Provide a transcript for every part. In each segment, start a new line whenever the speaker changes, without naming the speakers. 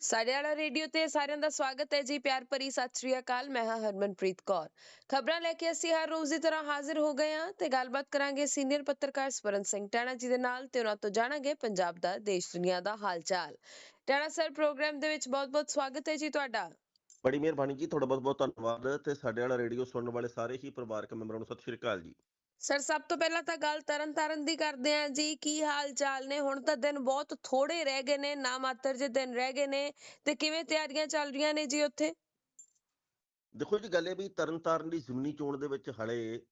ਸਾਡੇ ਵਾਲਾ ਰੇਡੀਓ ਤੇ ਸਾਰਿਆਂ ਦਾ ਸਵਾਗਤ ਹੈ ਜੀ ਪਿਆਰ ਭਰੀ ਸਤਿ ਸ਼੍ਰੀ ਅਕਾਲ, ਮੈਂ ਹਾਂ ਹਰਮਨਪ੍ਰੀਤ ਕੌਰ। ਖਬਰਾਂ ਲੈ ਕੇ ਅਸੀਂ ਹਰ ਰੋਜ਼ ਦੀ ਤਰ੍ਹਾਂ ਹਾਜ਼ਰ ਹੋ ਗਏ ਹਾਂ ਤੇ ਗੱਲਬਾਤ ਕਰਾਂਗੇ ਸੀਨੀਅਰ ਪੱਤਰਕਾਰ ਸਵਰਨ ਸਿੰਘ ਟਾਣਾ ਜੀ ਦੇ ਨਾਲ ਤੇ ਉਹਨਾਂ ਤੋਂ ਜਾਣਾਂਗੇ ਪੰਜਾਬ ਦਾ ਦੇਸ਼ ਦੁਨੀਆ ਦਾ ਹਾਲ ਚਾਲ ਟਾਣਾ ਸਰ, ਪ੍ਰੋਗਰਾਮ ਦੇ ਵਿੱਚ ਬਹੁਤ-ਬਹੁਤ ਸਵਾਗਤ ਹੈ ਜੀ ਤੁਹਾਡਾ।
ਬੜੀ ਮਿਹਰਬਾਨੀ ਜੀ, ਤੁਹਾਡਾ ਬਹੁਤ ਬਹੁਤ ਧੰਨਵਾਦ ਤੇ ਸਾਡੇ ਵਾਲਾ ਰੇਡੀਓ ਸੁਣਨ ਵਾਲੇ ਸਾਰੇ ਹੀ ਪਰਿਵਾਰਕ ਮੈਂਬਰਾਂ ਨੂੰ ਸਤਿ ਸ਼੍ਰੀ ਅਕਾਲ ਜੀ।
ਸਰ, ਸਭ ਤੋਂ ਪਹਿਲਾਂ ਤਾਂ ਗੱਲ ਤਰਨ ਦੀ ਕਰਦੇ ਹਾਂ ਜੀ। ਕੀ ਹਾਲ ਚਾਲ ਨੇ? ਹੁਣ ਤਾਂ ਦਿਨ ਬਹੁਤ ਥੋੜੇ ਰਹਿ ਗਏ ਨੇ, ਨਾ ਮਾਤਰ ਜੇ ਦਿਨ ਰਹਿ ਗਏ ਨੇ। ਤੇ ਕਿਵੇਂ ਤਿਆਰੀਆਂ ਚੱਲ ਰਹੀਆਂ ਨੇ ਜੀ ਉੱਥੇ?
ਦੇਖੋ ਜੀ, ਗੱਲ ਇਹ ਵੀ ਤਰਨਤਾਰਨ ਦੀ ਜ਼ਿਮਨੀ ਚੋਣ ਦੇ ਵਿੱਚ ਹਲੇ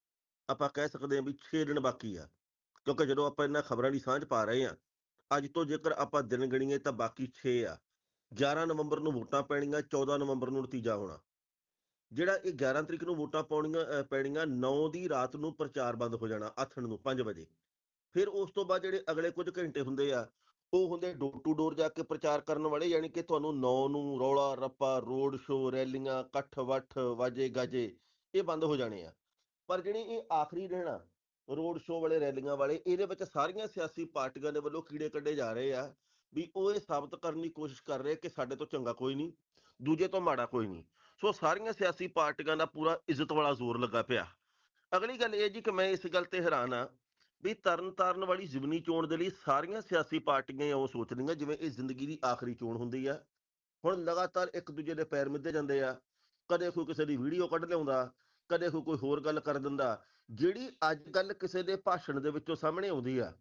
ਆਪਾਂ ਕਹਿ ਸਕਦੇ ਹਾਂ ਵੀ 6 ਦਿਨ ਬਾਕੀ ਆ। ਕਿਉਂਕਿ ਜਦੋਂ ਆਪਾਂ ਇਹਨਾਂ ਖਬਰਾਂ ਦੀ ਸਾਂਝ ਪਾ ਰਹੇ ਆ ਅੱਜ ਤੋਂ ਜੇਕਰ ਆਪਾਂ ਦਿਨ ਗਣੀਏ ਤਾਂ ਬਾਕੀ 6 ਆ। 11 ਨਵੰਬਰ ਨੂੰ ਵੋਟਾਂ ਪੈਣੀਆਂ 14 ਨਵੰਬਰ ਨੂੰ ਨਤੀਜਾ ਹੋਣਾ। ਜਿਹੜਾ ਇਹ 11 ਤਰੀਕ ਨੂੰ ਵੋਟਾਂ ਪਾਉਣੀਆਂ ਪੈਣੀਆਂ 9 ਦੀ ਰਾਤ ਨੂੰ ਪ੍ਰਚਾਰ ਬੰਦ ਹੋ ਜਾਣਾ ਆਥਣ ਨੂੰ 5 ਵਜੇ। ਫਿਰ ਉਸ ਤੋਂ ਬਾਅਦ ਜਿਹੜੇ ਅਗਲੇ ਕੁਝ ਘੰਟੇ ਹੁੰਦੇ ਆ, ਉਹ ਹੁੰਦੇ ਡੋਰ ਟੂ ਡੋਰ ਜਾ ਕੇ ਪ੍ਰਚਾਰ ਕਰਨ ਵਾਲੇ, ਯਾਨੀ ਕਿ ਤੁਹਾਨੂੰ 9 ਨੂੰ ਰੌਲਾ, ਰੱਪਾ, ਰੋਡ ਸ਼ੋ ਰੈਲੀਆਂ, ਇਕੱਠ, ਵੱਠ, ਵਾਜੇ, ਗਾਜੇ, ਇਹ ਬੰਦ ਹੋ ਜਾਣੇ ਆ। ਪਰ ਜਿਹੜੀ ਇਹ ਆਖਰੀ ਦਿਨ ਆ, ਰੋਡ ਸ਼ੋ ਵਾਲੇ, ਰੈਲੀਆਂ ਵਾਲੇ, ਇਹਦੇ ਵਿੱਚ ਸਾਰੀਆਂ ਸਿਆਸੀ ਪਾਰਟੀਆਂ ਦੇ ਵੱਲੋਂ ਕੀੜੇ ਕੱਢੇ ਜਾ ਰਹੇ ਆ ਵੀ ਉਹ ਇਹ ਸਾਬਤ ਕਰਨ ਦੀ ਕੋਸ਼ਿਸ਼ ਕਰ ਰਹੇ ਕਿ ਸਾਡੇ ਤੋਂ ਚੰਗਾ ਕੋਈ ਨਹੀਂ, ਦੂਜੇ ਤੋਂ ਮਾੜਾ ਕੋਈ ਨਹੀਂ। ਸੋ ਸਾਰੀਆਂ ਸਿਆਸੀ ਪਾਰਟੀਆਂ ਦਾ ਪੂਰਾ ਇੱਜ਼ਤ ਵਾਲਾ ਜ਼ੋਰ ਲੱਗਾ ਪਿਆ। ਅਗਲੀ ਗੱਲ ਇਹ ਜੀ ਕਿ ਮੈਂ ਇਸ ਗੱਲ ਤੇ ਹੈਰਾਨ ਆ ਵੀ ਤਰਨ ਤਾਰਨ ਵਾਲੀ ਜ਼ਿਮਨੀ ਚੋਣ ਦੇ ਲਈ ਸਾਰੀਆਂ ਸਿਆਸੀ ਪਾਰਟੀਆਂ ਇਉਂ ਸੋਚਦੀਆਂ ਜਿਵੇਂ ਇਹ ਜ਼ਿੰਦਗੀ ਦੀ ਆਖਰੀ ਚੋਣ ਹੁੰਦੀ ਆ। ਹੁਣ ਲਗਾਤਾਰ ਇੱਕ ਦੂਜੇ ਦੇ ਪੈਰ ਮਿੱਧੇ ਜਾਂਦੇ ਆ, ਕਦੇ ਕੋਈ ਕਿਸੇ ਦੀ ਵੀਡੀਓ ਕੱਢ ਲਿਆਉਂਦਾ, ਕਦੇ ਕੋਈ ਕੋਈ ਹੋਰ ਗੱਲ ਕਰ ਦਿੰਦਾ। ਜਿਹੜੀ ਅੱਜ ਕੱਲ ਕਿਸੇ ਦੇ ਭਾਸ਼ਣ ਦੇ ਵਿੱਚੋਂ ਸਾਹਮਣੇ ਆਉਂਦੀ ਆ,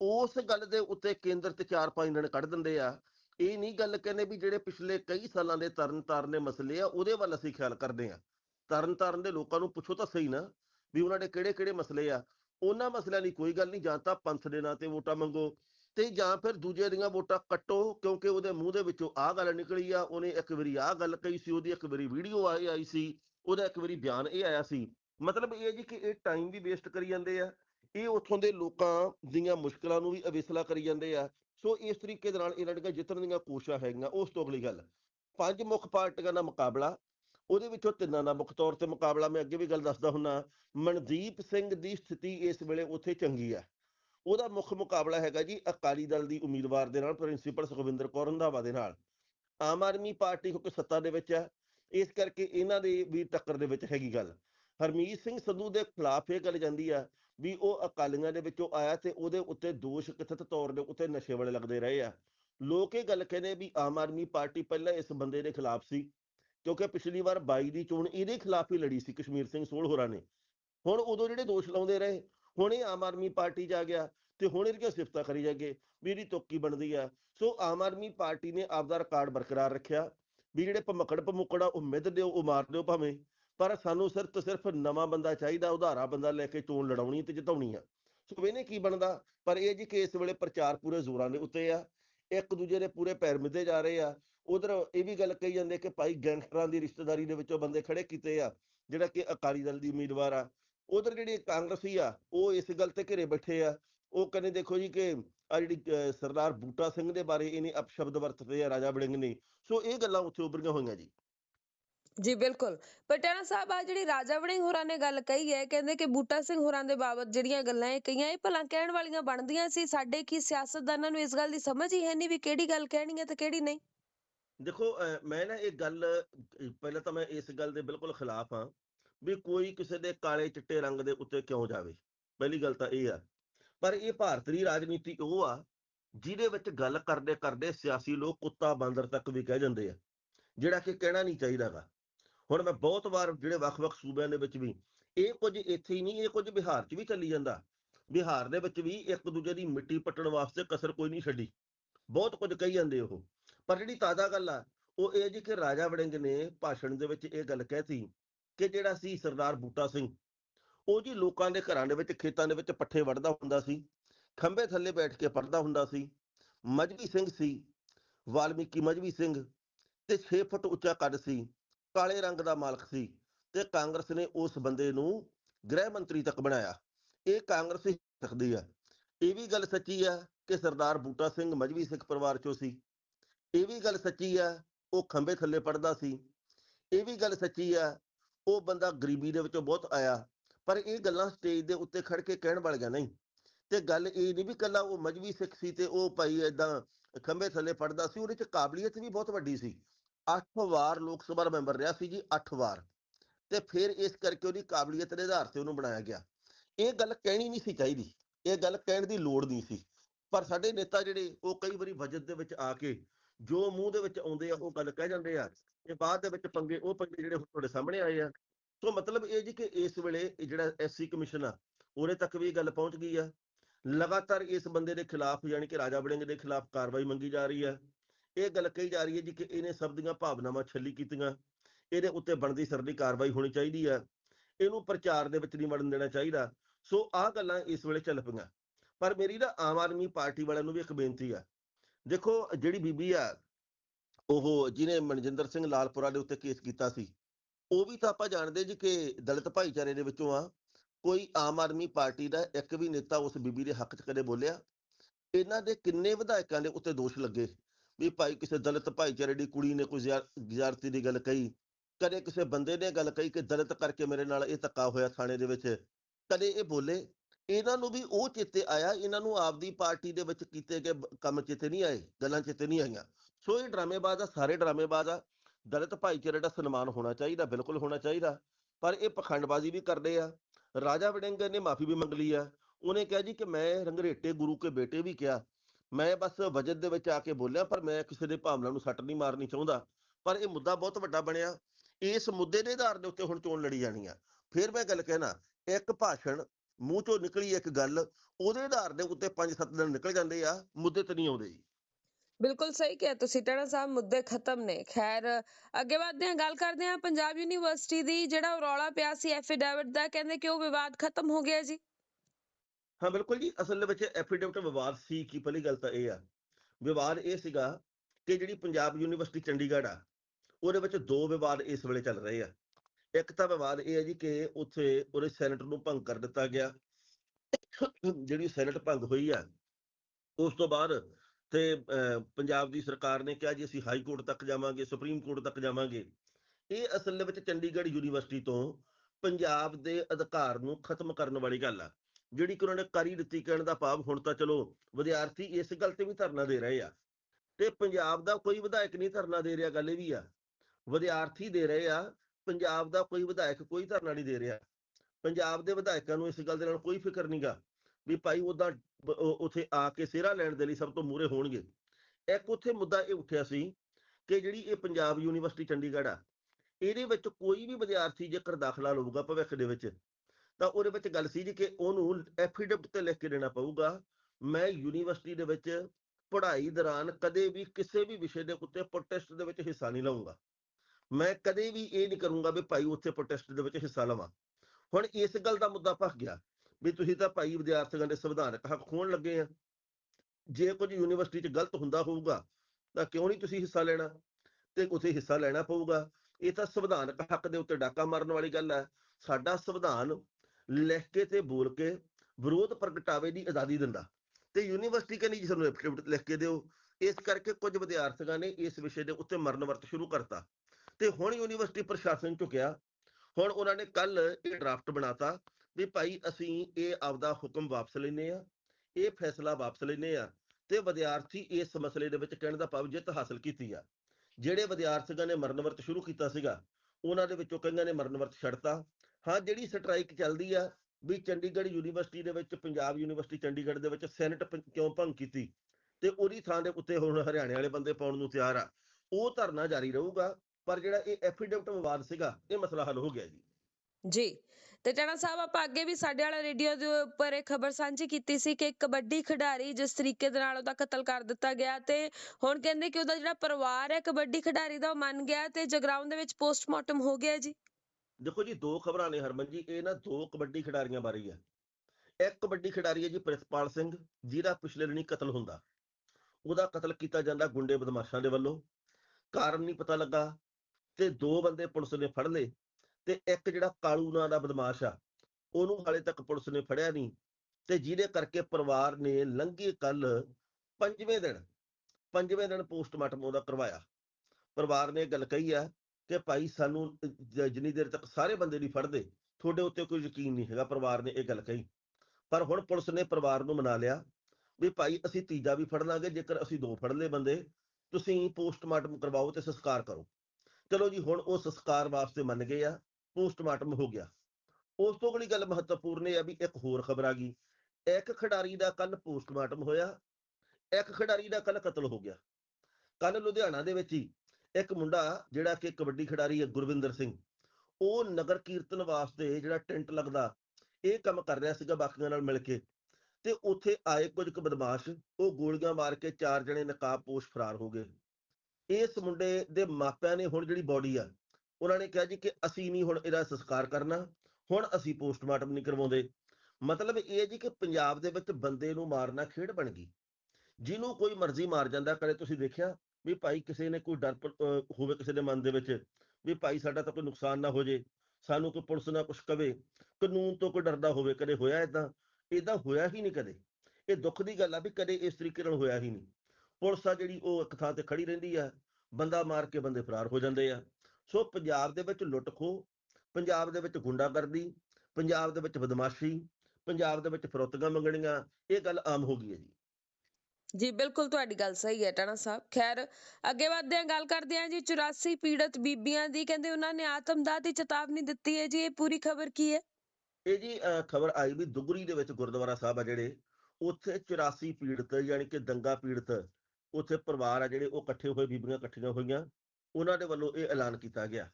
ਉਸ ਗੱਲ ਦੇ ਉੱਤੇ ਕੇਂਦਰ ਤੇ 4-5 ਦਿਨ ਕੱਢ ਦਿੰਦੇ ਆ। ਇਹ ਨਹੀਂ ਗੱਲ ਕਹਿੰਦੇ ਵੀ ਜਿਹੜੇ ਪਿਛਲੇ ਕਈ ਸਾਲਾਂ ਦੇ ਤਰਨ ਤਾਰਨ ਦੇ ਮਸਲੇ ਆ, ਉਹਦੇ ਵੱਲ ਅਸੀਂ ਖਿਆਲ ਕਰਦੇ ਆ ਤਰਨ ਤਾਰਨ ਦੇ ਲੋਕਾਂ ਨੂੰ ਪੁੱਛੋ ਤਾਂ ਸਹੀ ਨਾ ਵੀ ਉਹਨਾਂ ਦੇ ਕਿਹੜੇ ਕਿਹੜੇ ਮਸਲੇ ਆ। ਉਹਨਾਂ ਮਸਲਿਆਂ ਦੀ ਕੋਈ ਗੱਲ ਨਹੀਂ, ਜਾਂ ਤਾਂ ਪੰਥ ਦੇ ਨਾਂ ਤੇ ਵੋਟਾਂ ਮੰਗੋ ਤੇ ਜਾਂ ਫਿਰ ਦੂਜੇ ਦੀਆਂ ਵੋਟਾਂ ਕੱਟੋ, ਕਿਉਂਕਿ ਉਹਦੇ ਮੂੰਹ ਦੇ ਵਿੱਚੋਂ ਆਹ ਗੱਲ ਨਿਕਲੀ ਆ, ਉਹਨੇ ਇੱਕ ਵਾਰੀ ਆਹ ਗੱਲ ਕਹੀ ਸੀ, ਉਹਦੀ ਇੱਕ ਵਾਰੀ ਵੀਡੀਓ ਆਈ ਆਈ ਸੀ, ਉਹਦਾ ਇੱਕ ਵਾਰੀ ਬਿਆਨ ਇਹ ਆਇਆ ਸੀ। ਮਤਲਬ ਇਹ ਜੀ ਕਿ ਇਹ ਟਾਈਮ ਵੀ ਵੇਸਟ ਕਰੀ ਜਾਂਦੇ ਆ। ਇਹ ਉੱਥੋਂ ਦੇ ਲੋਕਾਂ ਦੀਆਂ ਮੁਸ਼ਕਲਾਂ ਨੂੰ ਵੀ ਅਵੇਸਲਾ ਕਰੀ ਜਾਂਦੇ ਆ। ਸੋ ਇਸ ਤਰੀਕੇ ਦੇ ਨਾਲ ਇਹਨਾਂ ਦੀਆਂ ਜਿੱਤਣ ਦੀਆਂ ਕੋਸ਼ਿਸ਼ਾਂ ਹੈਗੀਆਂ, ਉਸ ਤੋਂ ਅਗਲੀ ਗੱਲ। ਪੰਜ ਮੁੱਖ ਪਾਰਟੀਆਂ ਦਾ ਮੁਕਾਬਲਾ, ਉਹਦੇ ਵਿੱਚੋਂ ਤਿੰਨਾਂ ਦਾ ਮੁੱਖ ਤੌਰ ਤੇ ਮੁਕਾਬਲਾ, ਮੈਂ ਅੱਗੇ ਵੀ ਗੱਲ ਦੱਸਦਾ ਹੁੰਨਾ, ਮਨਦੀਪ ਸਿੰਘ ਦੀ ਸਥਿਤੀ ਇਸ ਵੇਲੇ ਉੱਥੇ ਚੰਗੀ ਹੈ ਉਹਦਾ ਮੁੱਖ ਮੁਕਾਬਲਾ ਹੈਗਾ ਜੀ ਅਕਾਲੀ ਦਲ ਦੀ ਉਮੀਦਵਾਰ ਦੇ ਨਾਲ, ਪ੍ਰਿੰਸੀਪਲ ਸੁਖਵਿੰਦਰ ਕੌਰ ਰੰਧਾਵਾ ਦੇ ਨਾਲ। ਆਮ ਆਦਮੀ ਪਾਰਟੀ ਕਿਉਂਕਿ ਸੱਤਾ ਦੇ ਵਿੱਚ ਹੈ ਇਸ ਕਰਕੇ ਇਹਨਾਂ ਦੇ ਵੀ ਟੱਕਰ ਦੇ ਵਿੱਚ ਹੈਗੀ ਗੱਲ। ਹਰਮੀਤ ਸਿੰਘ ਸੰਧੂ ਦੇ ਖਿਲਾਫ ਇਹ ਗੱਲ ਜਾਂਦੀ ਆ ਵੀ ਉਹ ਅਕਾਲੀਆਂ ਦੇ ਵਿੱਚੋਂ ਆਇਆ ਤੇ ਉਹਦੇ ਉੱਤੇ ਦੋਸ਼ ਕਥਿਤ ਤੌਰ ਦੇ ਉੱਤੇ ਨਸ਼ੇ ਵਾਲੇ ਲੱਗਦੇ ਰਹੇ ਆ। ਲੋਕ ਇਹ ਗੱਲ ਕਹਿੰਦੇ ਵੀ ਆਮ ਆਦਮੀ ਪਾਰਟੀ ਪਹਿਲਾਂ ਇਸ ਬੰਦੇ ਦੇ ਖਿਲਾਫ ਸੀ, ਕਿਉਂਕਿ ਪਿਛਲੀ ਵਾਰ 22 ਦੀ ਚੋਣ ਇਹਦੇ ਖਿਲਾਫ ਹੀ ਲੜੀ ਸੀ, ਕਸ਼ਮੀਰ ਸਿੰਘ ਸੋਲ ਹੋਰਾਂ ਨੇ। ਹੁਣ ਉਦੋਂ ਜਿਹੜੇ ਦੋਸ਼ ਲਾਉਂਦੇ ਰਹੇ, ਹੁਣ ਇਹ ਆਮ ਆਦਮੀ ਪਾਰਟੀ ਜਾ ਗਿਆ ਤੇ ਹੁਣ ਇਹਦੀਆਂ ਸਿਫਤਾਂ ਕਰੀ ਜਾਗੇ, ਵੀ ਇਹਦੀ ਤੋਕੀ ਬਣਦੀ ਆ। ਸੋ ਆਮ ਆਦਮੀ ਪਾਰਟੀ ਨੇ ਆਪਦਾ ਰਿਕਾਰਡ ਬਰਕਰਾਰ ਰੱਖਿਆ, ਵੀ ਜਿਹੜੇ ਭਮਕੜ ਭਮੁਕੜਾ ਉਹ ਮਿੱਧ ਦਿਓ, ਉਹ ਮਾਰ ਦਿਓ ਭਾਵੇਂ। ਪਰ ਸਾਨੂੰ ਸਿਰਫ ਤੇ ਸਿਰਫ ਨਵਾਂ ਬੰਦਾ ਚਾਹੀਦਾ, ਉਧਾਰਾ ਬੰਦਾ ਲੈ ਕੇ ਚੋਣ ਲੜਾਉਣੀ ਤੇ ਜਿਤਾਉਣੀ ਆ। ਸੋ ਇਹਨੇ ਕੀ ਬਣਦਾ। ਪਰ ਇਹ ਜੀ ਕਿ ਇਸ ਵੇਲੇ ਪ੍ਰਚਾਰ ਪੂਰੇ ਜ਼ੋਰਾਂ ਦੇ ਉੱਤੇ ਆ। ਇੱਕ ਦੂਜੇ ਦੇ ਪੂਰੇ ਪੈਰ ਮਿੱਧੇ ਜਾ ਰਹੇ ਆ। ਉਧਰ ਇਹ ਵੀ ਗੱਲ ਕਹੀ ਜਾਂਦੇ ਕਿ ਭਾਈ ਗੈਂਗਸਟਰਾਂ ਦੀ ਰਿਸ਼ਤੇਦਾਰੀ ਦੇ ਵਿੱਚੋਂ ਬੰਦੇ ਖੜੇ ਕੀਤੇ ਆ, ਜਿਹੜਾ ਕਿ ਅਕਾਲੀ ਦਲ ਦੀ ਉਮੀਦਵਾਰ ਆ। ਉਧਰ ਜਿਹੜੀ ਕਾਂਗਰਸੀ ਆ, ਉਹ ਇਸ ਗੱਲ ਤੇ ਘਿਰੇ ਬੈਠੇ ਆ। ਉਹ ਕਹਿੰਦੇ ਦੇਖੋ ਜੀ ਕਿ ਆ ਜਿਹੜੀ ਸਰਦਾਰ ਬੂਟਾ ਸਿੰਘ ਦੇ ਬਾਰੇ ਇਹਨੇ ਅਪਸ਼ਬਦ ਵਰਤਦੇ ਆ ਰਾਜਾ ਬੜਿੰਗ ਨੇ। ਸੋ ਇਹ ਗੱਲਾਂ ਉੱਥੇ ਉੱਭਰੀਆਂ ਹੋਈਆਂ ਜੀ।
ਜੀ, ਬਿਲਕੁਲ। ਪਟਿਆਲਾ ਸਾਹਿਬ ਆ ਜਿਹੜੀ ਰਾਜਾ ਵੜਿੰਗ ਹੋਰਾਂ ਨੇ ਗੱਲ ਕਹੀ ਹੈ, ਕਹਿੰਦੇ ਕਿ ਬੂਟਾ ਸਿੰਘ ਹੋਰਾਂ ਦੇ ਬਾਬਤ ਜਿਹੜੀਆਂ ਗੱਲਾਂ ਇਹ ਕਹੀਆਂ, ਇਹ ਭਲਾ ਕਹਿਣ ਵਾਲੀਆਂ ਬਣਦੀਆਂ ਸੀ। ਸਾਡੇ ਕੀ ਸਿਆਸਤਦਾਨਾਂ ਨੂੰ ਇਸ ਗੱਲ ਦੀ ਸਮਝ ਹੀ ਹੈ ਨਹੀਂ ਵੀ ਕਿਹੜੀ ਗੱਲ ਕਹਿਣੀ ਹੈ ਤੇ ਕਿਹੜੀ ਨਹੀਂ?
ਦੇਖੋ ਮੈਂ ਨਾ ਇਹ ਗੱਲ, ਪਹਿਲਾਂ ਤਾਂ ਮੈਂ ਇਸ ਗੱਲ ਦੇ ਬਿਲਕੁਲ ਖਿਲਾਫ ਹਾਂ ਵੀ ਕੋਈ ਕਿਸੇ ਦੇ ਕਾਲੇ ਚਿੱਟੇ ਰੰਗ ਦੇ ਉੱਤੇ ਕਿਉਂ ਜਾਵੇ। ਪਹਿਲੀ ਗੱਲ ਤਾਂ ਇਹ ਆ। ਪਰ ਇਹ ਭਾਰਤ ਦੀ ਰਾਜਨੀਤੀ ਉਹ ਆ ਜਿਹਦੇ ਵਿੱਚ ਗੱਲ ਕਰਦੇ ਕਰਦੇ ਸਿਆਸੀ ਲੋਕ ਕੁੱਤਾ ਬਾਂਦਰ ਤੱਕ ਵੀ ਕਹਿ ਜਾਂਦੇ ਆ, ਜਿਹੜਾ ਕਿ ਕਹਿਣਾ ਨਹੀਂ ਚਾਹੀਦਾਗਾ ਹੁਣ ਮੈਂ ਬਹੁਤ ਵਾਰ ਜਿਹੜੇ ਵੱਖ-ਵੱਖ ਸੂਬਿਆਂ ਦੇ ਵਿੱਚ ਵੀ, ਇਹ ਕੁਝ ਇੱਥੇ ਹੀ ਨਹੀਂ, ਇਹ ਕੁਝ ਬਿਹਾਰ 'ਚ ਵੀ ਚੱਲੀ ਜਾਂਦਾ। ਬਿਹਾਰ ਦੇ ਵਿੱਚ ਵੀ ਇੱਕ ਦੂਜੇ ਦੀ ਮਿੱਟੀ ਪੱਟਣ ਵਾਸਤੇ ਕਸਰ ਕੋਈ ਨਹੀਂ ਛੱਡੀ। ਬਹੁਤ ਕੁਝ ਕਹੀ ਜਾਂਦੇ ਉਹ। ਪਰ ਜਿਹੜੀ ਤਾਜ਼ਾ ਗੱਲ ਆ, ਉਹ ਇਹ ਜੀ ਕਿ ਰਾਜਾ ਵੜਿੰਗ ਨੇ ਭਾਸ਼ਣ ਦੇ ਵਿੱਚ ਇਹ ਗੱਲ ਕਹਿਤੀ ਕਿ ਜਿਹੜਾ ਸੀ ਸਰਦਾਰ ਬੂਟਾ ਸਿੰਘ, ਉਹ ਜੀ ਲੋਕਾਂ ਦੇ ਘਰਾਂ ਦੇ ਵਿੱਚ, ਖੇਤਾਂ ਦੇ ਵਿੱਚ ਪੱਠੇ ਵੜਦਾ ਹੁੰਦਾ ਸੀ, ਖੰਭੇ ਥੱਲੇ ਬੈਠ ਕੇ ਪੜਦਾ ਹੁੰਦਾ ਸੀ ਮਜਬੀ ਸਿੰਘ ਸੀ, ਵਾਲਮੀਕੀ ਮਜਬੀ ਸਿੰਘ, ਤੇ 6 ਫੁੱਟ ਉੱਚਾ ਕੱਦ ਸੀ। ਕਾਲੇ ਰੰਗ ਦਾ ਮਾਲਕ ਸੀ ਤੇ ਕਾਂਗਰਸ ਨੇ ਉਸ ਬੰਦੇ ਨੂੰ ਗ੍ਰਹਿ ਮੰਤਰੀ ਤੱਕ ਬਣਾਇਆ। ਇਹ ਕਾਂਗਰਸ ਹੀ ਰੱਖਦੀ ਆ। ਇਹ ਵੀ ਗੱਲ ਸੱਚੀ ਆ ਕਿ ਸਰਦਾਰ ਬੂਟਾ ਸਿੰਘ ਮਜਬੀ ਸਿੱਖ ਪਰਿਵਾਰ ਚੋਂ ਸੀ। ਇਹ ਵੀ ਗੱਲ ਸੱਚੀ ਆ, ਉਹ ਖੰਬੇ ਥੱਲੇ ਪੜਦਾ ਸੀ। ਇਹ ਵੀ ਗੱਲ ਸੱਚੀ ਆ, ਉਹ ਬੰਦਾ ਗਰੀਬੀ ਦੇ ਵਿੱਚੋਂ ਬਹੁਤ ਆਇਆ, ਪਰ ਇਹ ਗੱਲਾਂ ਸਟੇਜ ਦੇ ਉੱਤੇ ਖੜ ਕੇ ਕਹਿਣ ਵਾਲੀਆਂ ਨਹੀਂ। ਤੇ ਗੱਲ ਇਹ ਨਹੀਂ ਵੀ ਕੱਲਾ ਉਹ ਮਜਬੀ ਸਿੱਖ ਸੀ ਤੇ ਉਹ ਭਾਈ ਏਦਾਂ ਖੰਭੇ ਥੱਲੇ ਪੜਦਾ ਸੀ, ਉਹਦੇ ਚ ਕਾਬਲੀਅਤ ਵੀ ਬਹੁਤ ਵੱਡੀ ਸੀ। 8 ਵਾਰ ਲੋਕ ਸਭਾ ਦਾ ਮੈਂਬਰ ਰਿਹਾ ਸੀ ਜੀ 8 ਵਾਰ। ਤੇ ਫਿਰ ਇਸ ਕਰਕੇ ਉਹਦੀ ਕਾਬਲੀਅਤ ਦੇ ਆਧਾਰ ਤੇ ਉਹਨੂੰ ਬਣਾਇਆ ਗਿਆ। ਇਹ ਗੱਲ ਕਹਿਣੀ ਨਹੀਂ ਸੀ ਚਾਹੀਦੀ। ਇਹ ਗੱਲ ਕਹਿਣ ਦੀ ਲੋੜ ਨਹੀਂ ਸੀ। ਪਰ ਸਾਡੇ ਨੇਤਾ ਜਿਹੜੇ, ਉਹ ਕਈ ਵਾਰੀ ਬਜਟ ਦੇ ਵਿੱਚ ਆ ਕੇ ਜੋ ਮੂੰਹ ਦੇ ਵਿੱਚ ਆਉਂਦੇ ਆ, ਉਹ ਗੱਲ ਕਹਿ ਜਾਂਦੇ ਆ ਤੇ ਬਾਅਦ ਦੇ ਵਿੱਚ ਪੰਗੇ, ਉਹ ਪੰਗੇ ਜਿਹੜੇ ਹੁਣ ਤੁਹਾਡੇ ਸਾਹਮਣੇ ਆਏ ਆ। ਸੋ ਮਤਲਬ ਇਹ ਜੀ ਕਿ ਇਸ ਵੇਲੇ ਜਿਹੜਾ ਐਸਸੀ ਕਮਿਸ਼ਨ ਆ ਉਹਦੇ ਤੱਕ ਵੀ ਇਹ ਗੱਲ ਪਹੁੰਚ ਗਈ ਆ। ਲਗਾਤਾਰ ਇਸ ਬੰਦੇ ਦੇ ਖਿਲਾਫ, ਯਾਨੀ ਕਿ ਰਾਜਾ ਵੜਿੰਗ ਦੇ ਖਿਲਾਫ ਕਾਰਵਾਈ ਮੰਗੀ ਜਾ ਰਹੀ ਹੈ ਇਹ ਗੱਲ ਕਹੀ ਜਾ ਰਹੀ ਹੈ ਜੀ ਕਿ ਇਹਨੇ ਸਭ ਦੀਆਂ ਭਾਵਨਾਵਾਂ ਛੱਲੀ ਕੀਤੀਆਂ। ਇਹਦੇ ਉੱਤੇ ਬਣਦੀ ਸਰਦੀ ਕਾਰਵਾਈ ਹੋਣੀ ਚਾਹੀਦੀ ਆ। ਇਹਨੂੰ ਪ੍ਰਚਾਰ ਦੇ ਵਿੱਚ ਨਹੀਂ ਵੜਨ ਦੇਣਾ ਚਾਹੀਦਾ। ਸੋ ਆਹ ਗੱਲਾਂ ਇਸ ਵੇਲੇ ਚੱਲ ਪਈਆਂ। ਪਰ ਮੇਰੀ ਨਾ ਆਮ ਆਦਮੀ ਪਾਰਟੀ ਵਾਲਿਆਂ ਨੂੰ ਵੀ ਇੱਕ ਬੇਨਤੀ ਆ। ਦੇਖੋ, ਜਿਹੜੀ ਬੀਬੀ ਆ, ਉਹ ਜਿਹਨੇ ਮਨਜਿੰਦਰ ਸਿੰਘ ਲਾਲਪੁਰਾ ਦੇ ਉੱਤੇ ਕੇਸ ਕੀਤਾ ਸੀ, ਉਹ ਵੀ ਤਾਂ ਆਪਾਂ ਜਾਣਦੇ ਜੀ ਕਿ ਦਲਿਤ ਭਾਈਚਾਰੇ ਦੇ ਵਿੱਚੋਂ ਆ। ਕੋਈ ਆਮ ਆਦਮੀ ਪਾਰਟੀ ਦਾ ਇੱਕ ਵੀ ਨੇਤਾ ਉਸ ਬੀਬੀ ਦੇ ਹੱਕ 'ਚ ਕਦੇ ਬੋਲਿਆ। ਇਹਨਾਂ ਦੇ ਕਿੰਨੇ ਵਿਧਾਇਕਾਂ ਦੇ ਉੱਤੇ ਦੋਸ਼ ਲੱਗੇ। ਵੀ ਭਾਈ ਕਿਸੇ ਦਲਿਤ ਭਾਈਚਾਰੇ ਦੀ ਕੁੜੀ ਨੇ ਕੋਈ ਜ਼ਿਆ- ਦੀ ਗੱਲ ਕਹੀ, ਕਦੇ ਕਿਸੇ ਬੰਦੇ ਨੇ ਗੱਲ ਕਹੀ ਕਿ ਦਲਿਤ ਕਰਕੇ ਮੇਰੇ ਨਾਲ ਇਹ ਧੱਕਾ ਹੋਇਆ ਥਾਣੇ ਦੇ ਵਿੱਚ, ਕਦੇ ਇਹ ਬੋਲੇ। ਇਹਨਾਂ ਨੂੰ ਵੀ ਉਹ ਚੇਤੇ ਆਇਆ, ਇਹਨਾਂ ਨੂੰ ਆਪਦੀ ਪਾਰਟੀ ਦੇ ਵਿੱਚ ਕੀਤੇ ਗਏ ਕੰਮ ਚੇਤੇ ਨਹੀਂ ਆਏ, ਗੱਲਾਂ ਚੇਤੇ ਨਹੀਂ ਆਈਆਂ। ਸੋ ਇਹ ਡਰਾਮੇਬਾਜ਼ ਆ, ਸਾਰੇ ਡਰਾਮੇਬਾਜ਼ ਆ। ਦਲਿਤ ਭਾਈਚਾਰੇ ਦਾ ਸਨਮਾਨ ਹੋਣਾ ਚਾਹੀਦਾ, ਬਿਲਕੁਲ ਹੋਣਾ ਚਾਹੀਦਾ, ਪਰ ਇਹ ਪਖੰਡਬਾਜ਼ੀ ਵੀ ਕਰਦੇ ਆ। ਰਾਜਾ ਵੜਿੰਗ ਨੇ ਮਾਫੀ ਵੀ ਮੰਗ ਲਈ ਆ। ਉਹਨੇ ਕਿਹਾ ਜੀ ਕਿ ਮੈਂ ਰੰਗਰੇਟੇ ਗੁਰੂ ਕੇ ਬੇਟੇ ਵੀ ਕਿਹਾ ਮੈਂ ਬਸ ਵਜਨ ਦੇ ਵਿੱਚ ਆ ਕੇ ਬੋਲਿਆ, ਪਰ ਮੈਂ ਕਿਸੇ ਦੇ ਭਾਵਨਾ ਨੂੰ ਸੱਟ ਨਹੀਂ ਮਾਰਨੀ ਚਾਹੁੰਦਾ। ਪਰ ਇਹ ਮੁੱਦਾ ਬਹੁਤ ਵੱਡਾ ਬਣਿਆ। ਇਸ ਮੁੱਦੇ ਦੇ ਆਧਾਰ ਦੇ ਉੱਤੇ ਹੁਣ ਚੋਣ ਲੜੀ ਜਾਣੀ ਆ। ਫਿਰ ਮੈਂ ਗੱਲ ਕਹਿਣਾ, ਇੱਕ ਭਾਸ਼ਣ ਮੂੰਹ ਚੋਂ ਨਿਕਲੀ ਇੱਕ ਗੱਲ, ਉਹਦੇ ਆਧਾਰ ਦੇ ਉੱਤੇ 5-7 ਦਿਨ ਨਿਕਲ ਜਾਂਦੇ ਆ, ਮੁੱਦੇ ਤੇ ਨਹੀਂ ਆਉਂਦੇ ਜੀ।
ਬਿਲਕੁਲ ਸਹੀ ਕਿਹਾ ਤੁਸੀਂ ਟਣਾ ਸਾਹਿਬ, ਮੁੱਦੇ ਖਤਮ ਨੇ। ਖੈਰ, ਅੱਗੇ ਵਧਦੇ ਹਾਂ, ਗੱਲ ਕਰਦੇ ਹਾਂ, ਪੰਜਾਬ ਯੂਨੀਵਰਸਿਟੀ ਦੀ ਜਿਹੜਾ ਰੌਲਾ ਪਿਆ ਸੀ, ਐਫੀਡੇਵਿਟ ਦਾ, ਕਹਿੰਦੇ ਕਿ ਉਹ ਵਿਵਾਦ ਖਤਮ ਹੋ ਗਿਆ ਜੀ।
ਹਾਂ, ਬਿਲਕੁਲ ਜੀ। ਅਸਲ ਦੇ ਵਿੱਚ ਐਫੀਡੇਵਿਟ ਵਿਵਾਦ ਸੀ ਕੀ? ਪਹਿਲੀ ਗੱਲ ਤਾਂ ਇਹ ਆ। ਵਿਵਾਦ ਇਹ ਸੀਗਾ ਕਿ ਜਿਹੜੀ ਪੰਜਾਬ ਯੂਨੀਵਰਸਿਟੀ ਚੰਡੀਗੜ੍ਹ ਆ, ਉਹਦੇ ਵਿੱਚ ਦੋ ਵਿਵਾਦ ਇਸ ਵੇਲੇ ਚੱਲ ਰਹੇ ਆ। ਇੱਕ ਤਾਂ ਵਿਵਾਦ ਇਹ ਹੈ ਜੀ ਕਿ ਉੱਥੇ ਉਹਦੇ ਸੈਨੇਟ ਨੂੰ ਭੰਗ ਕਰ ਦਿੱਤਾ ਗਿਆ। ਜਿਹੜੀ ਸੈਨੇਟ ਭੰਗ ਹੋਈ ਆ, ਉਸ ਤੋਂ ਬਾਅਦ ਤੇ ਪੰਜਾਬ ਦੀ ਸਰਕਾਰ ਨੇ ਕਿਹਾ ਜੀ ਅਸੀਂ ਹਾਈ ਕੋਰਟ ਤੱਕ ਜਾਵਾਂਗੇ, ਸੁਪਰੀਮ ਕੋਰਟ ਤੱਕ ਜਾਵਾਂਗੇ। ਇਹ ਅਸਲ ਦੇ ਵਿੱਚ ਚੰਡੀਗੜ੍ਹ ਯੂਨੀਵਰਸਿਟੀ ਤੋਂ ਪੰਜਾਬ ਦੇ ਅਧਿਕਾਰ ਨੂੰ ਖਤਮ ਕਰਨ ਵਾਲੀ ਗੱਲ ਆ। ਜਿਹੜੀ ਕਿ ਉਹਨਾਂ ਨੇ ਕਰੀ ਦਿੱਤੀ ਕਹਿਣ ਦਾ ਭਾਵ, ਹੁਣ ਤਾਂ ਚਲੋ ਵਿਦਿਆਰਥੀ ਇਸ ਗੱਲ ਤੇ ਵੀ ਧਰਨਾ ਦੇ ਰਹੇ ਆ। ਤੇ ਪੰਜਾਬ ਦਾ ਕੋਈ ਵਿਧਾਇਕ ਨਹੀਂ ਧਰਨਾ ਦੇ ਰਿਹਾ, ਗੱਲ ਇਹ ਵੀ ਆ। ਵਿਦਿਆਰਥੀ ਦੇ ਰਹੇ ਆ, ਪੰਜਾਬ ਦਾ ਕੋਈ ਵਿਧਾਇਕ ਕੋਈ ਧਰਨਾ ਨਹੀਂ ਦੇ ਰਿਹਾ। ਪੰਜਾਬ ਦੇ ਵਿਧਾਇਕਾਂ ਨੂੰ ਇਸ ਗੱਲ ਦੇ ਨਾਲ ਕੋਈ ਫਿਕਰ ਨਹੀਂਗਾ ਵੀ ਭਾਈ ਉਹਦਾ ਉਥੇ ਆ ਕੇ ਸਿਹਰਾ ਲੈਣ ਦੇ ਲਈ ਸਭ ਤੋਂ ਮੂਰੇ ਹੋਣਗੇ। ਇੱਕ ਉੱਥੇ ਮੁੱਦਾ ਇਹ ਉੱਠਿਆ ਸੀ ਕਿ ਜਿਹੜੀ ਇਹ ਪੰਜਾਬ ਯੂਨੀਵਰਸਿਟੀ ਚੰਡੀਗੜ੍ਹ ਆ, ਇਹਦੇ ਵਿੱਚ ਕੋਈ ਵੀ ਵਿਦਿਆਰਥੀ ਜੇਕਰ ਦਾਖਲਾ ਲਊਗਾ ਭਵਿੱਖ ਦੇ ਵਿੱਚ ਤਾਂ ਉਹਦੇ ਵਿੱਚ ਗੱਲ ਸੀ ਜੀ ਕਿ ਉਹਨੂੰ ਐਫੀਡੇਵਿਟ ਤੇ ਲਿਖ ਕੇ ਦੇਣਾ ਪਊਗਾ। ਮੈਂ ਯੂਨੀਵਰਸਿਟੀ ਦੇ ਵਿੱਚ ਪੜ੍ਹਾਈ ਦੌਰਾਨ ਕਦੇ ਵੀ ਕਿਸੇ ਵੀ ਵਿਸ਼ੇ ਦੇ ਉੱਤੇ ਪ੍ਰੋਟੈਸਟ ਦੇ ਵਿੱਚ ਹਿੱਸਾ ਨਹੀਂ ਲਵਾਂਗਾ ਮੈਂ ਕਦੇ ਵੀ ਇਹ ਨਹੀਂ ਕਰੂੰਗਾ ਵੀ ਭਾਈ ਉੱਥੇ ਪ੍ਰੋਟੈਸਟ ਦੇ ਵਿੱਚ ਹਿੱਸਾ ਲਵਾਂ। ਹੁਣ ਇਸ ਗੱਲ ਦਾ ਮੁੱਦਾ ਭਖ ਗਿਆ ਵੀ ਤੁਸੀਂ ਤਾਂ ਭਾਈ ਵਿਦਿਆਰਥੀਆਂ ਦੇ ਸੰਵਿਧਾਨਕ ਹੱਕ ਖੋਣ ਲੱਗੇ ਆ। ਜੇ ਕੁਝ ਯੂਨੀਵਰਸਿਟੀ 'ਚ ਗਲਤ ਹੁੰਦਾ ਹੋਊਗਾ ਤਾਂ ਕਿਉਂ ਨਹੀਂ ਤੁਸੀਂ ਹਿੱਸਾ ਲੈਣਾ? ਤੇ ਉੱਥੇ ਹਿੱਸਾ ਲੈਣਾ ਪਊਗਾ। ਇਹ ਤਾਂ ਸੰਵਿਧਾਨਕ ਹੱਕ ਦੇ ਉੱਤੇ ਡਾਕਾ ਮਾਰਨ ਵਾਲੀ ਗੱਲ ਹੈ। ਸਾਡਾ ਸੰਵਿਧਾਨ ਲਿਖ ਕੇ ਤੇ ਬੋਲ ਕੇ ਵਿਰੋਧ ਪ੍ਰਗਟਾਵੇ ਦੀ ਆਜ਼ਾਦੀ ਦਿੰਦਾ। ਤੇ ਯੂਨੀਵਰਸਿਟੀ ਕਹਿੰਦੀ ਜੀ ਸਾਨੂੰ ਐਫੀਡੇਵਿਟ ਲਿਖ ਕੇ ਦਿਓ। ਇਸ ਕਰਕੇ ਕੁਝ ਵਿਦਿਆਰਥੀਆਂ ਨੇ ਇਸ ਵਿਸ਼ੇ ਦੇ ਉੱਤੇ ਮਰਨ ਵਰਤ ਸ਼ੁਰੂ ਕਰਤਾ। ਤੇ ਹੁਣ ਯੂਨੀਵਰਸਿਟੀ ਪ੍ਰਸ਼ਾਸਨ ਝੁਕਿਆ। ਹੁਣ ਉਹਨਾਂ ਨੇ ਕੱਲ ਇਹ ਡਰਾਫਟ ਬਣਾਤਾ ਵੀ ਭਾਈ ਅਸੀਂ ਇਹ ਆਪਦਾ ਹੁਕਮ ਵਾਪਸ ਲੈਨੇ ਆ ਇਹ ਫੈਸਲਾ ਵਾਪਸ ਲੈਨੇ ਆ ਤੇ ਵਿਦਿਆਰਥੀ ਇਸ ਮਸਲੇ ਦੇ ਵਿੱਚ ਕਹਿਣ ਦਾ ਭਾਵ ਜਿੱਤ ਹਾਸਲ ਕੀਤੀ ਆ। ਜਿਹੜੇ ਵਿਦਿਆਰਥੀਆਂ ਨੇ ਮਰਨ ਵਰਤ ਸ਼ੁਰੂ ਕੀਤਾ ਸੀਗਾ, ਉਹਨਾਂ ਦੇ ਵਿੱਚੋਂ ਕਈਆਂ ਨੇ ਮਰਨ ਵਰਤ ਛੱਡਤਾ। ਹਾਂ, ਜਿਹੜੀ ਸਟ੍ਰਾਈਕ ਚੱਲਦੀ ਆ ਵੀ ਚੰਡੀਗੜ੍ਹ ਯੂਨੀਵਰਸਿਟੀ ਦੇ ਵਿੱਚ, ਪੰਜਾਬ ਯੂਨੀਵਰਸਿਟੀ ਚੰਡੀਗੜ੍ਹ ਦੇ ਵਿੱਚ ਸੈਨੇਟ ਕਿਉਂ ਭੰਗ ਕੀਤੀ? ਤੇ ਉਹਦੀ ਥਾਂ ਦੇ ਉੱਤੇ ਹੁਣ ਹਰਿਆਣੇ ਵਾਲੇ ਬੰਦੇ ਪਾਉਣ ਨੂੰ ਤਿਆਰ ਆ। ਉਹ ਧਰਨਾ ਜਾਰੀ ਰਹੂਗਾ, ਪਰ ਜਿਹੜਾ ਇਹ ਐਫੀਡੇਵਿਟ ਵਿਵਾਦ ਸੀਗਾ, ਇਹ ਮਸਲਾ ਹੱਲ ਹੋ ਗਿਆ ਜੀ।
ਜੀ, ਤੇ ਟਣਾ ਸਾਹਿਬ, ਆਪਾਂ ਅੱਗੇ ਵੀ ਸਾਡੇ ਵਾਲਾ ਰੇਡੀਓ ਦੇ ਉੱਪਰ ਇਹ ਖਬਰ ਸਾਂਝੀ ਕੀਤੀ ਸੀ ਕਿ ਕਬੱਡੀ ਖਿਡਾਰੀ ਜਿਸ ਤਰੀਕੇ ਦੇ ਨਾਲ ਉਹਦਾ ਕਤਲ ਕਰ ਦਿੱਤਾ ਗਿਆ ਤੇ ਹੁਣ ਕਹਿੰਦੇ ਕਿ ਉਹਦਾ ਜਿਹੜਾ ਪਰਿਵਾਰ ਹੈ ਕਬੱਡੀ ਖਿਡਾਰੀ ਦਾ ਉਹ ਮੰਨ ਗਿਆ ਤੇ ਜਗਰਾਉਂ ਦੇ ਵਿੱਚ ਪੋਸਟਮਾਰਟਮ ਹੋ ਗਿਆ ਜੀ।
ਦੇਖੋ ਜੀ, ਦੋ ਖਬਰਾਂ ਨੇ ਹਰਮਨ ਜੀ, ਇਹ ਨਾ ਦੋ ਕਬੱਡੀ ਖਿਡਾਰੀਆਂ ਬਾਰੇ ਹੀ ਆ। ਇੱਕ ਕਬੱਡੀ ਖਿਡਾਰੀ ਹੈ ਜੀ ਪ੍ਰਿਤਪਾਲ ਸਿੰਘ, ਜਿਹਦਾ ਪਿਛਲੇ ਦਿਨੀ ਕਤਲ ਹੁੰਦਾ। ਉਹਦਾ ਕਤਲ ਕੀਤਾ ਜਾਂਦਾ ਗੁੰਡੇ ਬਦਮਾਸ਼ਾਂ ਦੇ ਵੱਲੋਂ। ਕਾਰਨ ਨਹੀਂ ਪਤਾ ਲੱਗਾ ਤੇ ਦੋ ਬੰਦੇ ਪੁਲਿਸ ਨੇ ਫੜ ਲਏ ਤੇ ਇੱਕ ਜਿਹੜਾ ਕਾਲੂ ਨਾਂ ਦਾ ਬਦਮਾਸ਼ ਆ, ਉਹਨੂੰ ਹਾਲੇ ਤੱਕ ਪੁਲਿਸ ਨੇ ਫੜਿਆ ਨਹੀਂ ਤੇ ਜਿਹਦੇ ਕਰਕੇ ਪਰਿਵਾਰ ਨੇ ਲੰਘੀ ਕੱਲ ਪੰਜਵੇਂ ਦਿਨ ਪੰਜਵੇਂ ਦਿਨ ਪੋਸਟਮਾਰਟਮ ਉਹਦਾ ਕਰਵਾਇਆ। ਪਰਿਵਾਰ ਨੇ ਇਹ ਗੱਲ ਕਹੀ ਆ ਕਿ ਭਾਈ ਸਾਨੂੰ ਜਿੰਨੀ ਦੇਰ ਤੱਕ ਸਾਰੇ ਬੰਦੇ ਨਹੀਂ ਫੜਦੇ, ਤੁਹਾਡੇ ਉੱਤੇ ਕੋਈ ਯਕੀਨ ਨਹੀਂ ਹੈਗਾ ਪਰਿਵਾਰ ਨੇ ਇਹ ਗੱਲ ਕਹੀ। ਪਰ ਹੁਣ ਪੁਲਿਸ ਨੇ ਪਰਿਵਾਰ ਨੂੰ ਮਨਾ ਲਿਆ ਵੀ ਭਾਈ ਅਸੀਂ ਤੀਜਾ ਵੀ ਫੜ ਲਾਂਗੇ, ਜੇਕਰ ਅਸੀਂ ਦੋ ਫੜ ਲਏ ਬੰਦੇ, ਤੁਸੀਂ ਪੋਸਟਮਾਰਟਮ ਕਰਵਾਓ ਤੇ ਸੰਸਕਾਰ ਕਰੋ। ਚਲੋ ਜੀ, ਹੁਣ ਉਹ ਸੰਸਕਾਰ ਵਾਸਤੇ ਮੰਨ ਗਏ ਆ, ਪੋਸਟਮਾਰਟਮ ਹੋ ਗਿਆ। ਉਸ ਤੋਂ ਅਗਲੀ ਗੱਲ ਮਹੱਤਵਪੂਰਨ ਇਹ ਆ ਵੀ ਇੱਕ ਹੋਰ ਖਬਰ ਆ ਗਈ। ਇੱਕ ਖਿਡਾਰੀ ਦਾ ਕੱਲ ਪੋਸਟਮਾਰਟਮ ਹੋਇਆ, ਇੱਕ ਖਿਡਾਰੀ ਦਾ ਕੱਲ ਕਤਲ ਹੋ ਗਿਆ। ਕੱਲ ਲੁਧਿਆਣਾ ਦੇ ਵਿੱਚ ਹੀ ਇੱਕ ਮੁੰਡਾ ਜਿਹੜਾ ਕਿ ਕਬੱਡੀ ਖਿਡਾਰੀ ਹੈ, ਗੁਰਵਿੰਦਰ ਸਿੰਘ। ਉਹ ਨਗਰ ਕੀਰਤਨ ਵਾਸਤੇ ਜਿਹੜਾ ਟੈਂਟ ਲੱਗਦਾ, ਇਹ ਕੰਮ ਕਰ ਰਿਹਾ ਸੀਗਾ ਬਾਕੀਆਂ ਨਾਲ ਮਿਲ ਕੇ। ਤੇ ਉੱਥੇ ਆਏ ਕੁਝ ਕੁ ਬਦਮਾਸ਼, ਉਹ ਗੋਲੀਆਂ ਮਾਰ ਕੇ ਚਾਰ ਜਣੇ ਨਕਾਬਪੋਸ਼ ਫਰਾਰ ਹੋ ਗਏ। ਇਸ ਮੁੰਡੇ ਦੇ ਮਾਪਿਆਂ ਨੇ ਹੁਣ ਜਿਹੜੀ ਬਾਡੀ ਆ, ਉਹਨਾਂ ਨੇ ਕਿਹਾ ਜੀ ਕਿ ਅਸੀਂ ਨਹੀਂ ਹੁਣ ਇਹਦਾ ਸੰਸਕਾਰ ਕਰਨਾ, ਹੁਣ ਅਸੀਂ ਪੋਸਟਮਾਰਟਮ ਨਹੀਂ ਕਰਵਾਉਂਦੇ। ਮਤਲਬ ਇਹ ਜੀ ਕਿ ਪੰਜਾਬ ਦੇ ਵਿੱਚ ਬੰਦੇ ਨੂੰ ਮਾਰਨਾ ਖੇਡ ਬਣ ਗਈ। ਜਿਹਨੂੰ ਕੋਈ ਮਰਜ਼ੀ ਮਾਰ ਜਾਂਦਾ, ਕਦੇ ਤੁਸੀਂ ਦੇਖਿਆ? ਵੀ ਭਾਈ ਕਿਸੇ ਨੇ ਕੋਈ ਡਰ ਪ- ਹੋਵੇ ਕਿਸੇ ਦੇ ਮਨ ਦੇ ਵਿੱਚ, ਵੀ ਭਾਈ ਸਾਡਾ ਤਾਂ ਕੋਈ ਨੁਕਸਾਨ ਨਾ ਹੋ ਜੇ, ਸਾਨੂੰ ਕੋਈ ਪੁਲਿਸ ਨਾ ਕੁਝ ਕਵੇ, ਕਾਨੂੰਨ ਤੋਂ ਕੋਈ ਡਰਦਾ ਹੋਵੇ, ਕਦੇ ਹੋਇਆ ਇਦਾਂ ਇਦਾਂ ਹੋਇਆ ਹੀ ਨਹੀਂ ਕਦੇ। ਇਹ ਦੁੱਖ ਦੀ ਗੱਲ ਆ ਵੀ ਕਦੇ ਇਸ ਤਰੀਕੇ ਨਾਲ ਹੋਇਆ ਹੀ ਨਹੀਂ। ਪੁਲਿਸ ਆ ਜਿਹੜੀ ਉਹ ਇੱਕ ਥਾਂ ਤੇ ਖੜੀ ਰਹਿੰਦੀ ਆ, ਬੰਦਾ ਮਾਰ ਕੇ ਬੰਦੇ ਫਰਾਰ ਹੋ ਜਾਂਦੇ ਆ। ਸੋ ਪੰਜਾਬ ਦੇ ਵਿੱਚ ਲੁੱਟ ਖੋਹ, ਪੰਜਾਬ ਦੇ ਵਿੱਚ ਗੁੰਡਾਗਰਦੀ, ਪੰਜਾਬ ਦੇ ਵਿੱਚ ਬਦਮਾਸ਼ੀ, ਪੰਜਾਬ ਦੇ ਵਿੱਚ ਫਰੋਤੀਆਂ ਮੰਗਣੀਆਂ, ਇਹ ਗੱਲ ਆਮ ਹੋ ਗਈ ਹੈ ਜੀ।
ਜੀ, ਬਿਲਕੁਲ ਤੁਹਾਡੀ ਗੱਲ ਸਹੀ ਹੈ ਟਾਣਾ ਸਾਹਿਬ। ਖੈਰ, ਅੱਗੇ ਵਧਦੇ ਹਾਂ ਗੱਲ ਕਰਦੇ ਹਾਂ ਜੀ 84 ਪੀੜਤ ਬੀਬੀਆਂ ਦੀ, ਕਹਿੰਦੇ ਉਹਨਾਂ ਨੇ ਆਤਮਦਾਹ ਦੀ ਚੇਤਾਵਨੀ ਦਿੱਤੀ ਹੈ ਜੀ, ਇਹ ਪੂਰੀ ਖਬਰ ਕੀ ਹੈ?
ਇਹ ਜੀ ਖਬਰ ਆਈ ਵੀ ਦੁਗਰੀ ਦੇ ਵਿੱਚ ਗੁਰਦੁਆਰਾ ਸਾਹਿਬ ਆ ਜਿਹੜੇ, ਉੱਥੇ 84 ਪੀੜਤ, ਯਾਨੀ ਕਿ ਦੰਗਾ ਪੀੜਤ, ਉੱਥੇ ਪਰਿਵਾਰ ਆ ਜਿਹੜੇ, ਉਹ ਇਕੱਠੇ ਹੋਏ, ਬੀਬੀਆਂ ਇਕੱਠੀਆਂ ਹੋਈਆਂ, ਉਹਨਾਂ ਦੇ ਵੱਲੋਂ ਇਹ ਐਲਾਨ ਕੀਤਾ ਗਿਆ।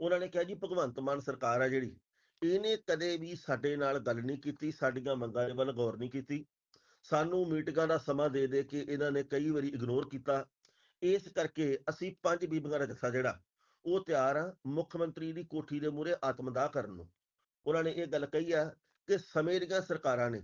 ਉਹਨਾਂ ਨੇ ਕਿਹਾ ਜੀ, ਭਗਵੰਤ ਮਾਨ ਸਰਕਾਰ ਆ ਜਿਹੜੀ, ਇਹਨੇ ਕਦੇ ਵੀ ਸਾਡੇ ਨਾਲ ਗੱਲ ਨਹੀਂ ਕੀਤੀ, ਸਾਡੀਆਂ ਮੰਗਾਂ ਦੇ ਵੱਲ ਗੌਰ ਨਹੀਂ ਕੀਤੀ। ਸਾਨੂੰ ਮੀਟਿੰਗਾਂ ਦਾ ਸਮਾਂ ਦੇ ਦੇ ਕੇ ਇਹਨਾਂ ਨੇ ਕਈ ਵਾਰੀ ਇਗਨੋਰ ਕੀਤਾ। ਇਸ ਕਰਕੇ ਅਸੀਂ ਪੰਜ ਬੀਬੀਆਂ ਦਾ ਜੱਸਾ ਜਿਹੜਾ ਉਹ ਤਿਆਰ ਆ ਮੁੱਖ ਮੰਤਰੀ ਦੀ ਕੋਠੀ ਦੇ ਮੂਹਰੇ ਆਤਮਦਾਹ ਕਰਨ ਨੂੰ। ਉਹਨਾਂ ਨੇ ਇਹ ਗੱਲ ਕਹੀ ਆ ਕਿ ਸਮੇਂ ਦੀਆਂ ਸਰਕਾਰਾਂ ਨੇ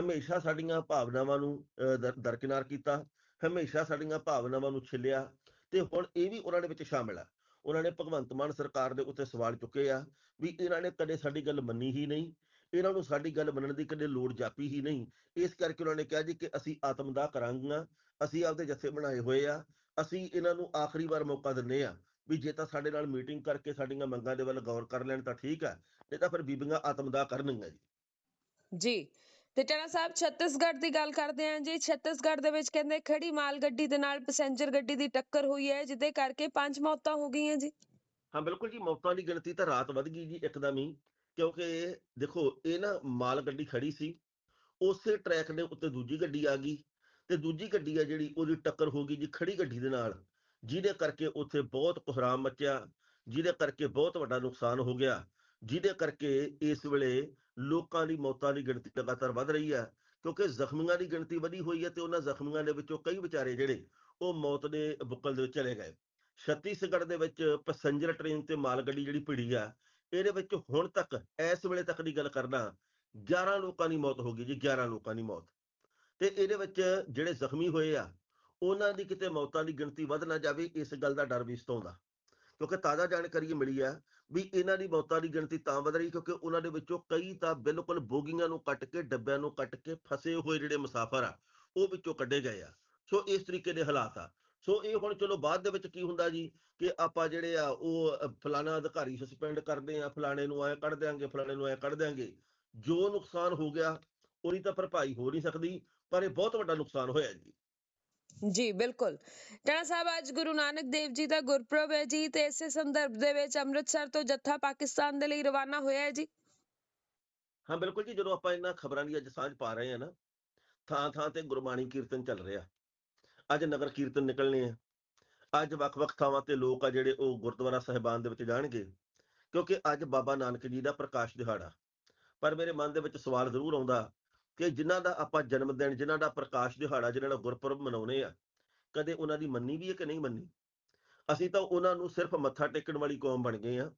ਹਮੇਸ਼ਾ ਸਾਡੀਆਂ ਭਾਵਨਾਵਾਂ ਨੂੰ ਅਹ, ਦਰ- ਦਰਕਿਨਾਰ ਕੀਤਾ ਹਮੇਸ਼ਾ ਸਾਡੀਆਂ ਭਾਵਨਾਵਾਂ ਨੂੰ ਛਿੱਲਿਆ ਤੇ ਹੁਣ ਇਹ ਵੀ ਉਹਨਾਂ ਦੇ ਵਿੱਚ ਸ਼ਾਮਿਲ ਆ। ਉਹਨਾਂ ਨੇ ਭਗਵੰਤ ਮਾਨ ਸਰਕਾਰ ਦੇ ਉੱਤੇ ਸਵਾਲ ਚੁੱਕੇ ਆ ਵੀ ਇਹਨਾਂ ਨੇ ਕਦੇ ਸਾਡੀ ਗੱਲ ਮੰਨੀ ਹੀ ਨਹੀਂ। ਇਹਨਾਂ ਨੂੰ ਸਾਡੀ ਗੱਲ ਮੰਨਣ ਦੀ ਕਦੇ ਲੋੜ ਜਾਪੀ ਹੀ ਨਹੀਂ। ਇਸ ਕਰਕੇ ਉਹਨਾਂ ਨੇ ਕਿਹਾ ਜੀ ਕਿ ਅਸੀਂ ਆਤਮਦਾਹ ਕਰਾਂਗੇ ਅਸੀਂ ਆਪਦੇ ਜੱਥੇ ਬਣਾਏ ਹੋਏ ਆ ਅਸੀਂ ਇਹਨਾਂ ਨੂੰ ਆਖਰੀ ਵਾਰ ਮੌਕਾ ਦਿੰਨੇ ਆ ਵੀ ਜੇ ਤਾਂ ਸਾਡੇ ਨਾਲ ਮੀਟਿੰਗ ਕਰਕੇ ਸਾਡੀਆਂ ਮੰਗਾਂ ਦੇ ਵੱਲ ਗੌਰ ਕਰ ਲੈਣ ਤਾਂ ਠੀਕ ਆ ਨਹੀਂ ਤਾਂ ਫਿਰ ਬੀਬੀਆਂ ਆਤਮਦਾਹ ਕਰਨਗੀਆਂ ਜੀ।
ਜੀ ਤੇ ਟਾਣਾ ਸਾਹਿਬ ਛੱਤੀਸਗੜ੍ਹ ਦੀ ਗੱਲ ਕਰਦੇ ਹਾਂ ਜੀ। ਛੱਤੀਸਗੜ੍ਹ ਦੇ ਵਿੱਚ ਕਹਿੰਦੇ ਖੜੀ ਮਾਲ ਗੱਡੀ ਦੇ ਨਾਲ ਪੈਸੇਂਜਰ ਗੱਡੀ ਦੀ ਟੱਕਰ ਹੋਈ ਹੈ ਜਿਹਦੇ ਕਰਕੇ ਪੰਜ ਮੌਤਾਂ ਹੋ ਗਈਆਂ ਜੀ।
ਹਾਂ ਬਿਲਕੁਲ ਜੀ ਮੌਤਾਂ ਦੀ ਗਿਣਤੀ ਤਾਂ ਰਾਤ ਵਧ ਗਈ ਜੀ ਇੱਕਦਮ ਹੀ। ਕਿਉਂਕਿ ਦੇਖੋ, ਇਹ ਨਾ ਮਾਲ ਗੱਡੀ ਖੜੀ ਸੀ, ਉਸੇ ਟਰੈਕ ਦੇ ਉੱਤੇ ਦੂਜੀ ਗੱਡੀ ਆ ਗਈ ਤੇ ਦੂਜੀ ਗੱਡੀ ਆ ਜਿਹੜੀ ਉਹਦੀ ਟੱਕਰ ਹੋ ਗਈ ਜੀ ਖੜੀ ਗੱਡੀ ਦੇ ਨਾਲ, ਜਿਹਦੇ ਕਰਕੇ ਉੱਥੇ ਬਹੁਤ ਕੋਹਰਾਮ ਮਚਿਆ, ਜਿਹਦੇ ਕਰਕੇ ਬਹੁਤ ਵੱਡਾ ਨੁਕਸਾਨ ਹੋ ਗਿਆ, ਜਿਹਦੇ ਕਰਕੇ ਇਸ ਵੇਲੇ ਲੋਕਾਂ ਦੀ ਮੌਤਾਂ ਦੀ ਗਿਣਤੀ ਲਗਾਤਾਰ ਵਧ ਰਹੀ ਹੈ, ਕਿਉਂਕਿ ਜ਼ਖਮੀਆਂ ਦੀ ਗਿਣਤੀ ਵਧੀ ਹੋਈ ਹੈ ਤੇ ਉਹਨਾਂ ਜ਼ਖਮੀਆਂ ਦੇ ਵਿੱਚੋਂ ਕਈ ਵਿਚਾਰੇ ਜਿਹੜੇ, ਉਹ ਮੌਤ ਦੇ ਬੁੱਕਲ ਦੇ ਵਿੱਚ ਚਲੇ ਗਏ। ਛੱਤੀਸਗੜ੍ਹ ਦੇ ਵਿੱਚ ਪੈਸੇਂਜਰ ਟ੍ਰੇਨ ਤੇ ਮਾਲ ਗੱਡੀ ਜਿਹੜੀ ਭਿੜੀ ਆ ਇਹਦੇ ਵਿੱਚ ਹੁਣ ਤੱਕ, ਇਸ ਵੇਲੇ ਤੱਕ ਦੀ ਗੱਲ ਕਰਨਾ 11 ਲੋਕਾਂ ਦੀ ਮੌਤ ਹੋ ਗਈ ਜੀ 11 ਲੋਕਾਂ ਦੀ ਮੌਤ। ਤੇ ਇਹਦੇ ਵਿੱਚ ਜਿਹੜੇ ਜ਼ਖਮੀ ਹੋਏ ਆ, ਉਹਨਾਂ ਦੀ ਕਿਤੇ ਮੌਤਾਂ ਦੀ ਗਿਣਤੀ ਵੱਧ ਨਾ ਜਾਵੇ, ਇਸ ਗੱਲ ਦਾ ਡਰ ਵੀ ਸਤਾਉਂਦਾ ਕਿਉਂਕਿ ਤਾਜ਼ਾ ਜਾਣਕਾਰੀ ਇਹ ਮਿਲੀ ਆ ਵੀ ਇਹਨਾਂ ਦੀ ਮੌਤਾਂ ਦੀ ਗਿਣਤੀ ਤਾਂ ਵਧ ਰਹੀ, ਕਿਉਂਕਿ ਉਹਨਾਂ ਦੇ ਵਿੱਚੋਂ ਕਈ ਤਾਂ ਬਿਲਕੁਲ ਬੋਗੀਆਂ ਨੂੰ ਕੱਟ ਕੇ, ਡੱਬਿਆਂ ਨੂੰ ਕੱਟ ਕੇ ਫਸੇ ਹੋਏ ਜਿਹੜੇ ਮੁਸਾਫਰ ਆ, ਉਹ ਵਿੱਚੋਂ ਕੱਢੇ ਗਏ ਆ। ਸੋ ਇਸ ਤਰੀਕੇ ਦੇ ਹਾਲਾਤ ਆ। ਸੋ ਇਹ ਹੁਣ ਚਲੋ ਬਾਅਦ ਦੇ ਵਿੱਚ ਕੀ ਹੁੰਦਾ ਜੀ ਕਿ ਆਪਾਂ ਜਿਹੜੇ ਆ ਉਹ ਫਲਾਣਾ ਅਧਿਕਾਰੀ ਸਸਪੈਂਡ ਕਰਦੇ ਆ ਫਲਾਣੇ ਨੂੰ ਐ ਕੱਢ ਦਿਆਂਗੇ ਫਲਾਣੇ ਨੂੰ ਐ ਕੱਢ ਦਿਆਂਗੇ। ਜੋ ਨੁਕਸਾਨ ਹੋ ਗਿਆ ਉਹਦੀ ਤਾਂ ਭਰਪਾਈ ਹੋ ਨਹੀਂ ਸਕਦੀ ਪਰ ਇਹ ਬਹੁਤ ਵੱਡਾ ਨੁਕਸਾਨ ਹੋਇਆ ਜੀ।
ਜੀ ਬਿਲਕੁਲ। ਟਾਣਾ ਸਾਹਿਬ ਅੱਜ ਗੁਰੂ ਨਾਨਕ ਦੇਵ ਜੀ ਦਾ ਗੁਰਪੁਰਬ ਹੈ ਜੀ ਤੇ ਇਸੇ ਸੰਦਰਭ ਦੇ ਵਿੱਚ ਅੰਮ੍ਰਿਤਸਰ ਤੋਂ ਜੱਥਾ ਪਾਕਿਸਤਾਨ ਦੇ ਲਈ ਰਵਾਨਾ ਹੋਇਆ ਹੈ ਜੀ।
ਹਾਂ ਬਿਲਕੁਲ ਜੀ ਜਦੋਂ ਆਪਾਂ ਇਹਨਾਂ ਖਬਰਾਂ ਦੀ ਅੱਜ ਸਾਂਝ ਪਾ ਰਹੇ ਆ ਨਾ ਥਾਂ ਥਾਂ ਤੇ ਗੁਰਬਾਣੀ ਕੀਰਤਨ ਚੱਲ ਰਿਹਾ। ਅੱਜ ਨਗਰ ਕੀਰਤਨ ਨਿਕਲਣੇ ਆ। ਅੱਜ ਵੱਖ-ਵੱਖ ਥਾਵਾਂ ਤੇ ਲੋਕ ਆ ਜਿਹੜੇ ਉਹ ਗੁਰਦੁਆਰਾ ਸਾਹਿਬਾਨ ਦੇ ਵਿੱਚ ਜਾਣਗੇ। ਕਿਉਂਕਿ ਅੱਜ ਬਾਬਾ ਨਾਨਕ ਜੀ ਦਾ ਪ੍ਰਕਾਸ਼ ਦਿਹਾੜਾ। ਪਰ ਮੇਰੇ ਮਨ ਦੇ ਵਿੱਚ ਸਵਾਲ ਜ਼ਰੂਰ ਆਉਂਦਾ ਕਿ ਜਿਨ੍ਹਾਂ ਦਾ ਆਪਾਂ ਜਨਮ ਦਿਨ, ਜਿਨ੍ਹਾਂ ਦਾ ਪ੍ਰਕਾਸ਼ ਦਿਹਾੜਾ, ਜਿਨ੍ਹਾਂ ਦਾ ਗੁਰਪੁਰਬ ਮਨਾਉਣੇ ਆ, ਕਦੇ ਉਹਨਾਂ ਦੀ ਮੰਨੀ ਵੀ ਹੈ ਕਿ ਨਹੀਂ ਮੰਨੀ? ਅਸੀਂ ਤਾਂ ਉਹਨਾਂ ਨੂੰ ਸਿਰਫ ਮੱਥਾ ਟੇਕਣ ਵਾਲੀ ਕੌਮ ਬਣ ਗਏ ਆ।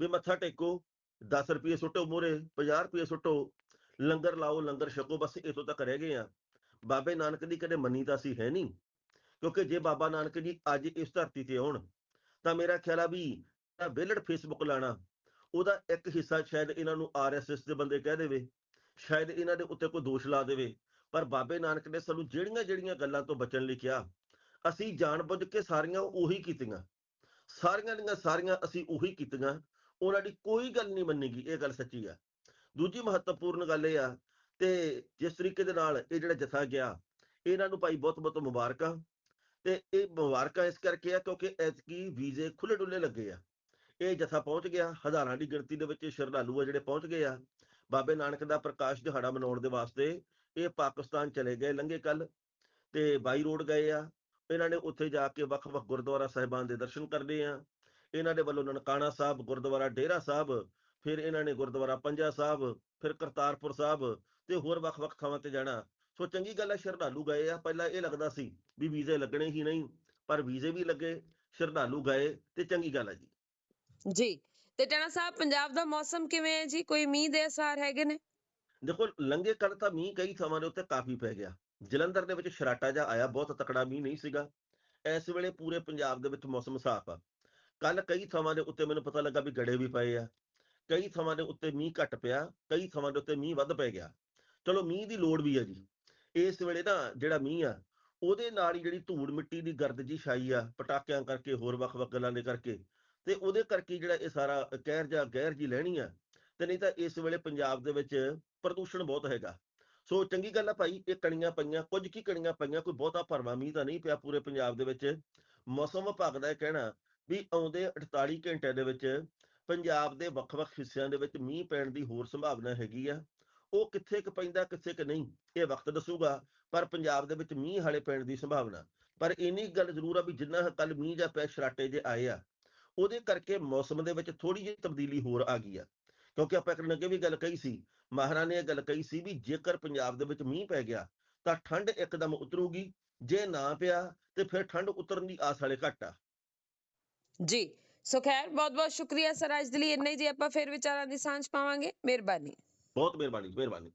ਵੀ ਮੱਥਾ ਟੇਕੋ 10 ਰੁਪਏ ਸੁੱਟੋ ਮੂਹਰੇ 50 ਰੁਪਏ ਸੁੱਟੋ, ਲੰਗਰ ਲਾਓ, ਲੰਗਰ ਛਕੋ, ਬਸ ਇਥੋਂ ਤੱਕ ਰਹਿ ਗਏ ਆ। ਬਾਬੇ ਨਾਨਕ ਦੀ ਕਦੇ ਮੰਨੀ ਤਾਂ ਅਸੀਂ ਹੈ ਨਹੀਂ। ਕਿਉਂਕਿ ਜੇ ਬਾਬਾ ਨਾਨਕ ਜੀ ਅੱਜ ਇਸ ਧਰਤੀ ਤੇ ਆਉਣ, ਤਾਂ ਮੇਰਾ ਖਿਆਲ ਆ ਵੀ ਇਹ ਵਿਲੜ ਫੇਸਬੁੱਕ ਲਾਣਾ, ਉਹਦਾ ਇੱਕ ਹਿੱਸਾ ਸ਼ਾਇਦ ਇਹਨਾਂ ਨੂੰ ਆਰਐਸਐਸ ਦੇ ਬੰਦੇ ਕਹਿ ਦੇਵੇ, ਸ਼ਾਇਦ ਇਹਨਾਂ ਦੇ ਉੱਤੇ ਕੋਈ ਦੋਸ਼ ਲਾ ਦੇਵੇ। ਪਰ ਬਾਬੇ ਨਾਨਕ ਨੇ ਸਾਨੂੰ ਜਿਹੜੀਆਂ ਜਿਹੜੀਆਂ ਗੱਲਾਂ ਤੋਂ ਬਚਣ ਲਈ ਕਿਹਾ, ਅਸੀਂ ਜਾਣਬੁੱਝ ਕੇ ਸਾਰੀਆਂ ਉਹੀ ਕੀਤੀਆਂ। ਸਾਰੀਆਂ ਦੀਆਂ ਸਾਰੀਆਂ ਅਸੀਂ ਉਹੀ ਕੀਤੀਆਂ, ਉਹਨਾਂ ਦੀ ਕੋਈ ਗੱਲ ਨਹੀਂ ਮੰਨੀਗੀ, ਇਹ ਗੱਲ ਸੱਚੀ ਆ। ਦੂਜੀ ਮਹੱਤਵਪੂਰਨ ਗੱਲ ਇਹ ਆ ਤੇ ਜਿਸ ਤਰੀਕੇ ਦੇ ਨਾਲ ਇਹ ਜਿਹੜਾ ਜਥਾ ਗਿਆ, ਇਹਨਾਂ ਨੂੰ ਭਾਈ ਬਹੁਤ ਬਹੁਤ ਮੁਬਾਰਕਾਂ। ਤੇ ਇਹ ਮੁਬਾਰਕਾਂ ਇਸ ਕਰਕੇ ਆ ਕਿਉਂਕਿ ਐਤਕੀ ਵੀਜ਼ੇ ਖੁੱਲੇ ਡੁੱਲੇ ਲੱਗੇ ਆ। ਇਹ ਜਥਾ ਪਹੁੰਚ ਗਿਆ, ਹਜ਼ਾਰਾਂ ਦੀ ਗਿਣਤੀ ਦੇ ਵਿੱਚ ਸ਼ਰਧਾਲੂ ਆ ਜਿਹੜੇ ਪਹੁੰਚ ਗਏ ਆ। ਬਾਬੇ ਨਾਨਕ ਦਾ ਪ੍ਰਕਾਸ਼ ਦਿਹਾੜਾ ਮਨਾਉਣ ਦੇ ਵਾਸਤੇ ਇਹ ਪਾਕਿਸਤਾਨ ਚਲੇ ਗਏ ਲੰਘੇ ਕੱਲ ਤੇ ਬਾਈ ਰੋਡ ਗਏ ਆ। ਇਹਨਾਂ ਨੇ ਉੱਥੇ ਜਾ ਕੇ ਵੱਖ-ਵੱਖ ਗੁਰਦੁਆਰਾ ਸਾਹਿਬਾਨ ਦੇ ਦਰਸ਼ਨ ਕਰਨੇ ਆ। ਇਹਨਾਂ ਦੇ ਵੱਲੋਂ ਨਨਕਾਣਾ ਸਾਹਿਬ, ਗੁਰਦੁਆਰਾ ਡੇਰਾ ਸਾਹਿਬ, ਫਿਰ ਇਹਨਾਂ ਨੇ ਗੁਰਦੁਆਰਾ ਪੰਜਾ ਸਾਹਿਬ, ਫਿਰ ਕਰਤਾਰਪੁਰ ਸਾਹਿਬ ਤੇ ਹੋਰ ਵੱਖ-ਵੱਖ ਥਾਵਾਂ ਤੇ ਜਾਣਾ। ਸੋ ਚੰਗੀ ਗੱਲ ਹੈ ਸ਼ਰਧਾਲੂ ਗਏ ਆ। ਪਹਿਲਾਂ ਇਹ ਲੱਗਦਾ ਸੀ ਵੀ ਵੀਜ਼ੇ ਲੱਗਣੇ ਹੀ ਨਹੀਂ ਪਰ ਵੀਜ਼ੇ ਵੀ ਲੱਗੇ ਸ਼ਰਧਾਲੂ ਗਏ ਤੇ ਚੰਗੀ ਗੱਲ ਹੈ ਜੀ।
ਜੀ ਤੇ ਟਾਣਾ ਸਾਹਿਬ ਪੰਜਾਬ ਦਾ ਮੌਸਮ ਕਿਵੇਂ ਹੈ ਜੀ? ਕੋਈ ਮੀਂਹ ਦੇ ਅਸਾਰ ਹੈਗੇ ਨੇ?
ਦੇਖੋ ਲੰਗੇ ਕੱਲ ਤਾਂ ਮੀਂਹ ਕਈ ਥਾਵਾਂ ਦੇ ਉੱਤੇ ਕਾਫੀ ਪੈ ਗਿਆ। ਜਲੰਧਰ ਦੇ ਵਿੱਚ ਸ਼ਰਾਟਾ ਜਿਹਾ ਆਇਆ ਬਹੁਤ ਤਕੜਾ ਮੀਂਹ ਨਹੀਂ ਸੀਗਾ। ਇਸ ਵੇਲੇ ਪੂਰੇ ਪੰਜਾਬ ਦੇ ਵਿੱਚ ਮੌਸਮ ਸਾਫ਼ ਆ। ਕੱਲ ਕਈ ਥਾਵਾਂ ਦੇ ਉੱਤੇ ਮੈਨੂੰ ਪਤਾ ਲੱਗਾ ਵੀ ਗੜੇ ਵੀ ਪਏ ਆ। ਕਈ ਥਾਵਾਂ ਦੇ ਉੱਤੇ ਮੀਂਹ ਘੱਟ ਪਿਆ ਕਈ ਥਾਵਾਂ ਦੇ ਉੱਤੇ ਮੀਂਹ ਵੱਧ ਪੈ ਗਿਆ। ਚਲੋ ਮੀਂਹ ਦੀ ਲੋੜ ਵੀ ਆ ਜੀ। ਇਸ ਵੇਲੇ ਨਾ ਜਿਹੜਾ ਮੀਂਹ ਆ, ਉਹਦੇ ਨਾਲ ਹੀ ਜਿਹੜੀ ਧੂੜ ਮਿੱਟੀ ਦੀ ਗਰਦ ਜੀ ਛਾਈ ਆ, ਪਟਾਕਿਆਂ ਕਰਕੇ, ਹੋਰ ਵੱਖ-ਵੱਖ ਗੱਲਾਂ ਦੇ ਕਰਕੇ, ਤੇ ਉਹਦੇ ਕਰਕੇ ਜਿਹੜਾ ਇਹ ਸਾਰਾ ਕਹਿਰ ਜਾਂ ਗਹਿਰ ਜੀ ਲੈਣੀ ਆ, ਤੇ ਨਹੀਂ ਤਾਂ ਇਸ ਵੇਲੇ ਪੰਜਾਬ ਦੇ ਵਿੱਚ ਪ੍ਰਦੂਸ਼ਣ ਬਹੁਤ ਹੈਗਾ। ਸੋ ਚੰਗੀ ਗੱਲ ਆ ਭਾਈ, ਇਹ ਕਣੀਆਂ ਪਈਆਂ, ਕੁਝ ਕੀ ਕਣੀਆਂ ਪਈਆਂ, ਕੋਈ ਬਹੁਤਾ ਭਰਵਾਂ ਮੀਂਹ ਤਾਂ ਨਹੀਂ ਪਿਆ ਪੂਰੇ ਪੰਜਾਬ ਦੇ ਵਿੱਚ। ਮੌਸਮ ਵਿਭਾਗ ਦਾ ਇਹ ਕਹਿਣਾ ਵੀ ਆਉਂਦੇ 48 ਘੰਟਿਆਂ ਦੇ ਵਿੱਚ ਪੰਜਾਬ ਦੇ ਵੱਖ-ਵੱਖ ਹਿੱਸਿਆਂ ਦੇ ਵਿੱਚ ਮੀਂਹ ਪੈਣ ਦੀ ਹੋਰ ਸੰਭਾਵਨਾ ਹੈਗੀ ਆ। ਉਹ ਕਿੱਥੇ ਕੁ ਪੈਂਦਾ, ਕਿੱਥੇ ਕੁ ਨਹੀਂ, ਇਹ ਵਕਤ ਦੱਸੂਗਾ। ਪਰ ਪੰਜਾਬ ਦੇ ਵਿੱਚ ਮੀਂਹ ਹਾਲੇ ਪੈਣ ਦੀ ਸੰਭਾਵਨਾ। ਪਰ ਇੰਨੀ ਗੱਲ ਜ਼ਰੂਰ ਆ ਵੀ ਜਿੰਨਾ ਕੱਲ ਮੀਂਹ ਜਾਂ ਪੈ ਸ਼ਰਾਟੇ ਜੇ ਆਏ ਆ, ਉਹਦੇ ਕਰਕੇ ਮੌਸਮ ਦੇ ਵਿੱਚ ਥੋੜੀ ਜਿਹੀ ਤਬਦੀਲੀ ਹੋਰ ਆ ਗਈ ਆ। ਕਿਉਂਕਿ ਆਪਾਂ ਇੱਕ ਅੱਗੇ ਵੀ ਗੱਲ ਕਹੀ ਸੀ ਮਾਹਰਾਂ ਨੇ ਇਹ ਗੱਲ ਕਹੀ ਸੀ ਵੀ ਜੇਕਰ ਪੰਜਾਬ ਦੇ ਵਿੱਚ ਮੀਂਹ ਪੈ ਗਿਆ, ਤਾਂ ਠੰਡ ਇੱਕਦਮ ਉਤਰੂਗੀ, ਜੇ ਨਾ ਪਿਆ, ਤੇ ਫਿਰ ਠੰਡ ਉਤਰਨ ਦੀ ਆਸ ਵਾਲੇ ਘੱਟ ਆ।
ਜੀ, ਸੋ ਖੈਰ ਬਹੁਤ ਬਹੁਤ ਸ਼ੁਕਰੀਆ ਸਰ, ਅੱਜ ਦੇ ਲਈ ਇੰਨਾ ਹੀ ਜੀ, ਆਪਾਂ ਫਿਰ ਵਿਚਾਰਾਂ ਦੀ ਸਾਂਝ ਪਾਵਾਂਗੇ। ਮਿਹਰਬਾਨੀ।
ਬਹੁਤ ਮਿਹਰਬਾਨੀ ਮਿਹਰਬਾਨੀ